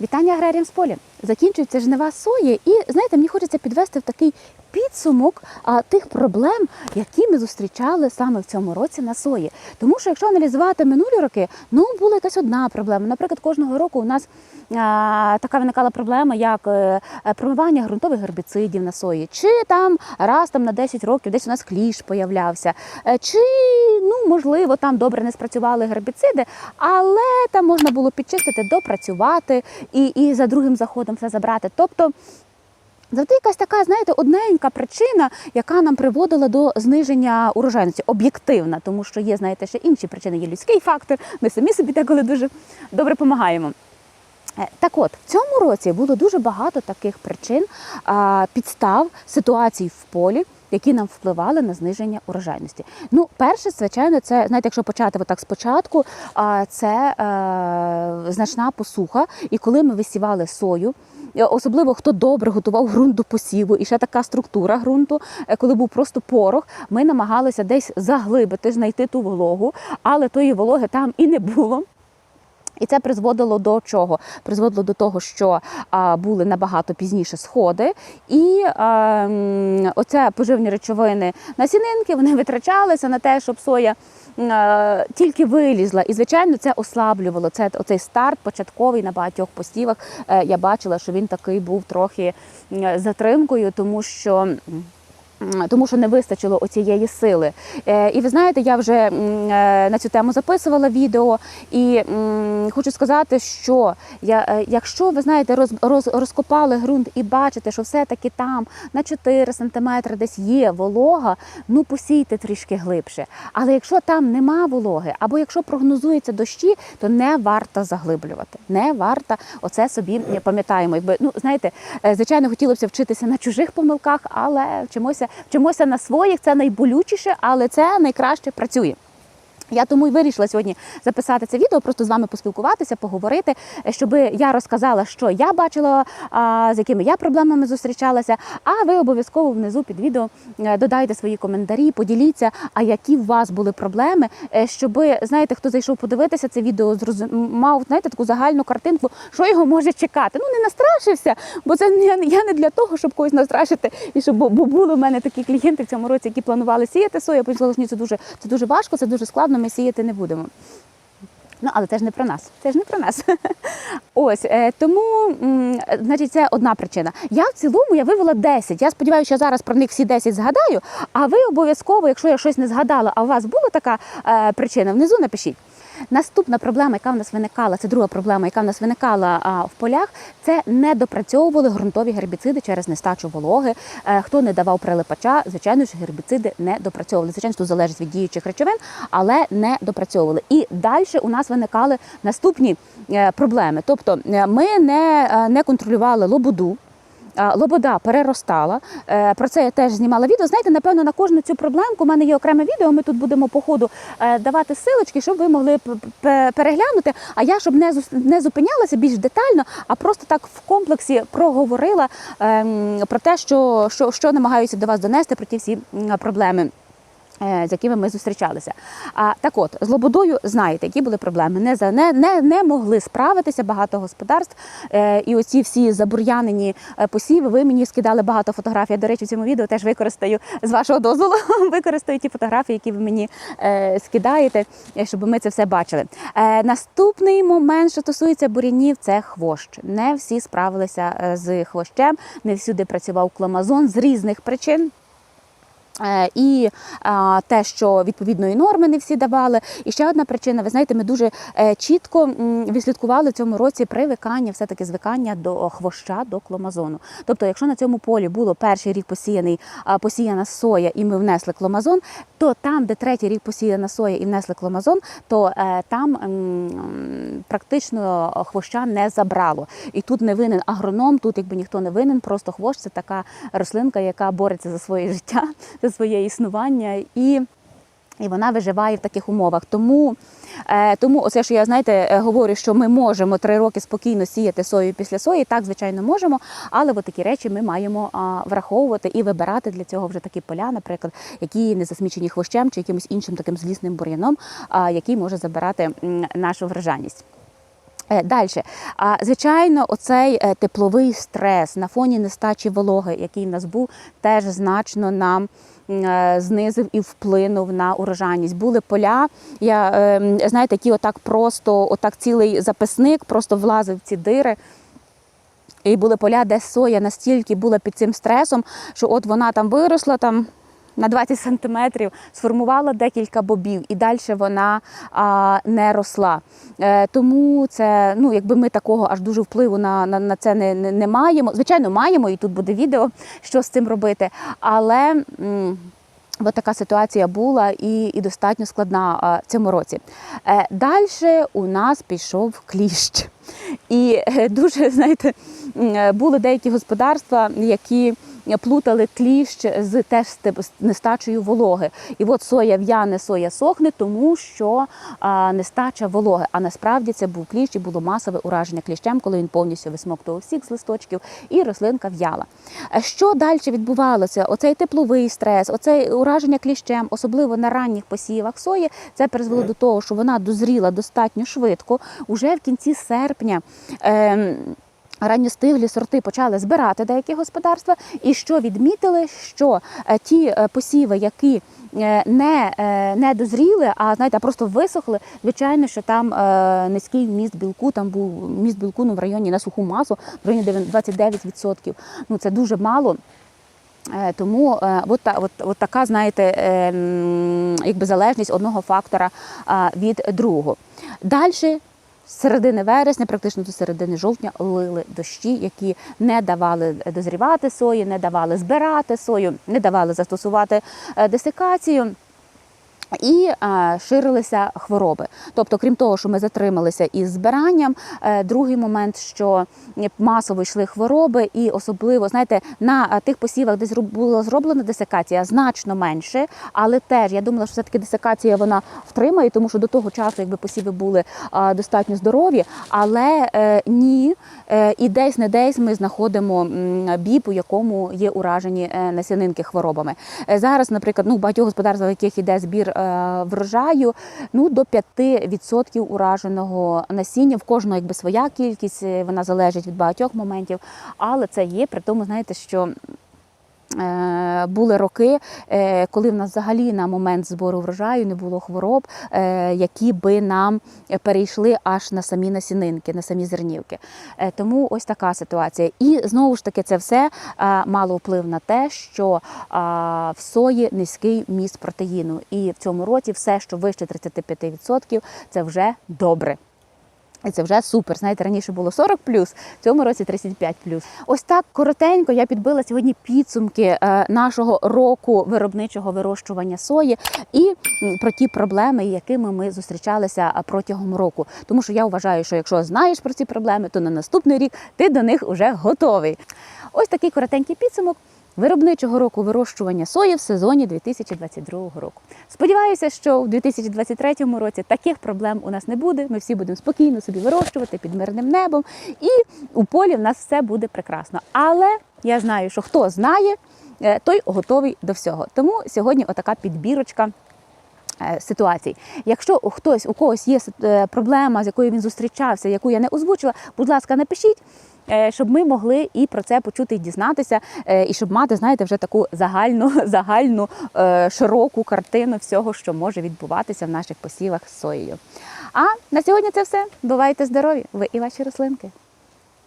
Вітання аграріям з поля. Закінчується жнива сої, і знаєте, мені хочеться підвести в такий підсумок а, тих проблем, які ми зустрічали саме в цьому році на сої. Тому що якщо аналізувати минулі роки, ну була якась одна проблема. Наприклад, кожного року у нас а, така виникала проблема, як е, е, промивання ґрунтових гербіцидів на сої, чи там раз там на 10 років десь у нас кліш появлявся, е, чи ну можливо там добре не спрацювали гербіциди, але там можна було підчистити, допрацювати і, і за другим заходом все забрати. Тобто завжди якась така, знаєте, одненька причина, яка нам приводила до зниження урожайності, об'єктивна, тому що є, знаєте, ще інші причини, є людський фактор. Ми самі собі деколи дуже добре допомагаємо. Е, Так от, в цьому році було дуже багато таких причин, підстав, ситуацій в полі, які нам впливали на зниження урожайності. Ну, перше, звичайно, це знаєте, якщо почати отак спочатку, а, це е, значна посуха. І коли ми висівали сою, е, особливо хто добре готував ґрунт до посіву, і ще така структура ґрунту, е, коли був просто порох, ми намагалися десь заглибити, знайти ту вологу, але тої вологи там і не було. І це призводило до чого? Призводило до того, що а, були набагато пізніше сходи, і а, оце поживні речовини насінинки вони витрачалися на те, щоб соя а, тільки вилізла. І звичайно, це ослаблювало. Це оцей старт початковий на багатьох посівах. Е, я бачила, що він такий був трохи затримкою, тому що. Тому що не вистачило оцієї сили. Е, І ви знаєте, я вже е, на цю тему записувала відео, і хочу сказати, що я, е, якщо ви знаєте, роз, роз, розкопали ґрунт і бачите, що все-таки там на 4 см десь є волога, ну посійте трішки глибше. Але якщо там нема вологи, або якщо прогнозуються дощі, то не варто заглиблювати. Не варто оце собі пам'ятаємо. Якби ну знаєте, звичайно, хотілося б вчитися на чужих помилках, але вчимося, вчимося на своїх. Це найболючіше, але це найкраще працює. Я тому й вирішила сьогодні записати це відео, просто з вами поспілкуватися, поговорити, щоб я розказала, що я бачила, з якими я проблемами зустрічалася. А ви обов'язково внизу під відео е, додайте свої коментарі, поділіться, а які в вас були проблеми, е, щоб знаєте, хто зайшов подивитися це відео, мав знаєте, таку загальну картинку, що його може чекати. Ну не настрашився, бо це я не для того, щоб когось настрашити, і щоб бо були в мене такі клієнти в цьому році, які планували сіяти сою. Я почала, що це дуже це дуже важко, це дуже складно. Ми сіяти не будемо. Ну, але це ж не про нас. Це не про нас. Ось е, тому, значить, це одна причина. Я в цілому я вивела 10. Я сподіваюся, що зараз про них всі 10 згадаю. А ви обов'язково, якщо я щось не згадала, а у вас була така е, причина, внизу напишіть. Наступна проблема, яка в нас виникала, це друга проблема, яка в нас виникала в полях, це не допрацьовували ґрунтові гербіциди через нестачу вологи. Е, хто не давав прилипача, звичайно ж, гербіциди не допрацьовували. Звичайно, тут залежить від діючих речовин, але не допрацьовували. І далі у нас виникали наступні е, проблеми. Тобто е, ми не, не контролювали лободу. Лобода переростала. Е, Про це я теж знімала відео. Знаєте, напевно, на кожну цю проблемку у мене є окреме відео. Ми тут будемо по ходу е, давати силочки, щоб ви могли переглянути. А я щоб не зупинялася більш детально, а просто так в комплексі проговорила ем, про те, що, що, що намагаюся до вас донести про ті всі проблеми. Е, З якими ми зустрічалися. А так от з лободою знаєте, які були проблеми. Не не, не, не могли справитися багато господарств. Е, і оці всі забур'янені е, посіви. Ви мені скидали багато фотографій. Я, До речі, в цьому відео теж використаю з вашого дозволу. Використаю ті фотографії, які ви мені е, скидаєте, е, щоб ми це все бачили. Е, наступний момент, що стосується бурянів, це хвощ. Не всі справилися з хвощем, не всюди працював кламазон з різних причин. Е, І те, що відповідної норми не всі давали. І ще одна причина, ви знаєте, ми дуже е, чітко відслідкували в цьому році привикання, все-таки звикання до хвоща, до кломазону. Тобто, якщо на цьому полі було перший рік посіяний, посіяна соя, і ми внесли кломазон, то там, де третій рік посіяна соя і внесли кломазон, то е, там практично хвоща не забрало. І тут не винен агроном, тут якби ніхто не винен, просто хвощ це така рослинка, яка бореться за своє життя, своє існування і. І вона виживає в таких умовах. Тому, е, тому оце, що я знаєте, е, говорю, що ми можемо три роки спокійно сіяти сою після сої. Так, звичайно, можемо, але от такі речі ми маємо враховувати і вибирати для цього вже такі поля, наприклад, які не засмічені хвощем чи якимось іншим таким злісним бур'яном, який може забирати нашу врожайність. Далі, а звичайно, оцей е, тепловий стрес на фоні нестачі вологи, який в нас був, теж значно нам е, знизив і вплинув на урожайність. Були поля, я е, знаєте, які отак просто, отак цілий записник, просто влазив в ці дири. І були поля, де соя настільки була під цим стресом, що от вона там виросла там на 20 сантиметрів, сформувала декілька бобів, і далі вона а, не росла. Е, тому це, ну, якби ми такого аж дуже впливу на, на, на це не, не, не маємо. Звичайно, маємо, і тут буде відео, що з цим робити. Але. м, Бо така ситуація була і, і достатньо складна в цьому році. Е, Далі у нас пішов кліщ. І е, дуже, знаєте, е, були деякі господарства, які плутали кліщ з теж нестачею вологи. І от соя в'яне, соя сохне, тому що а, нестача вологи. А насправді це був кліщ і було масове ураження кліщем, коли він повністю висмоктував сік з листочків, і рослинка в'яла. Е, Що далі відбувалося? Оцей тепловий стрес, оцей ураження кліщем, особливо на ранніх посівах сої, це призвело до того, що вона дозріла достатньо швидко. Уже в кінці серпня. ем, Ранньостиглі сорти почали збирати деякі господарства, і що відмітили, що е, ті е, посіви, які е, не, не дозріли, а знаєте, просто висохли, звичайно, що там низький вміст білку, там був вміст білку ну, в районі на суху масу, в районі 29%. Ну це дуже мало. Тому от, от, от така, знаєте, е, якби залежність одного фактора від другого. Далі. З середини вересня, практично до середини жовтня, лили дощі, які не давали дозрівати сої, не давали збирати сою, не давали застосувати е, десикацію. І е, ширилися хвороби. Тобто, крім того, що ми затрималися із збиранням, е, другий момент, що масово йшли хвороби, і особливо знаєте, на е, тих посівах, де була зроблена десикація, значно менше. Але теж я думала, що все таки десикація вона втримає, тому що до того часу, якби посіви були достатньо здорові. Але ні, і десь не десь ми знаходимо біб, у якому є уражені насінинки хворобами. Зараз, наприклад, ну багатьох господарствах, в яких іде збір врожаю, ну до 5% ураженого насіння. В кожного якби своя кількість, е, вона залежить від багатьох моментів, але це є. При тому, знаєте, що. Е, Були роки, е, коли в нас взагалі на момент збору врожаю не було хвороб, е, які би нам перейшли аж на самі насінинки, на самі зернівки. Тому ось така ситуація. І знову ж таки, це все мало вплив на те, що в сої низький вміст протеїну. І в цьому році все, що вище 35%, це вже добре. І це вже супер. Знаєте, раніше було 40 в цьому році 35 Ось так коротенько я підбила сьогодні підсумки е, нашого року виробничого вирощування сої і про ті проблеми, якими ми зустрічалися протягом року. Тому що я вважаю, що якщо знаєш про ці проблеми, то на наступний рік ти до них вже готовий. Ось такий коротенький підсумок. Виробничого року вирощування сої в сезоні 2022 року. Сподіваюся, що в 2023 році таких проблем у нас не буде. Ми всі будемо спокійно собі вирощувати під мирним небом, і у полі в нас все буде прекрасно. Але я знаю, що хто знає, е, той готовий до всього. Тому сьогодні отака підбірочка е, ситуацій. Якщо у хтось у когось є е, проблема, з якою він зустрічався, яку я не озвучила, будь ласка, напишіть. Е, Щоб ми могли і про це почути і дізнатися, е, і щоб мати, знаєте, вже таку загальну, загальну е, широку картину всього, що може відбуватися в наших посівах з соєю. А на сьогодні це все. Бувайте здорові! Ви і ваші рослинки.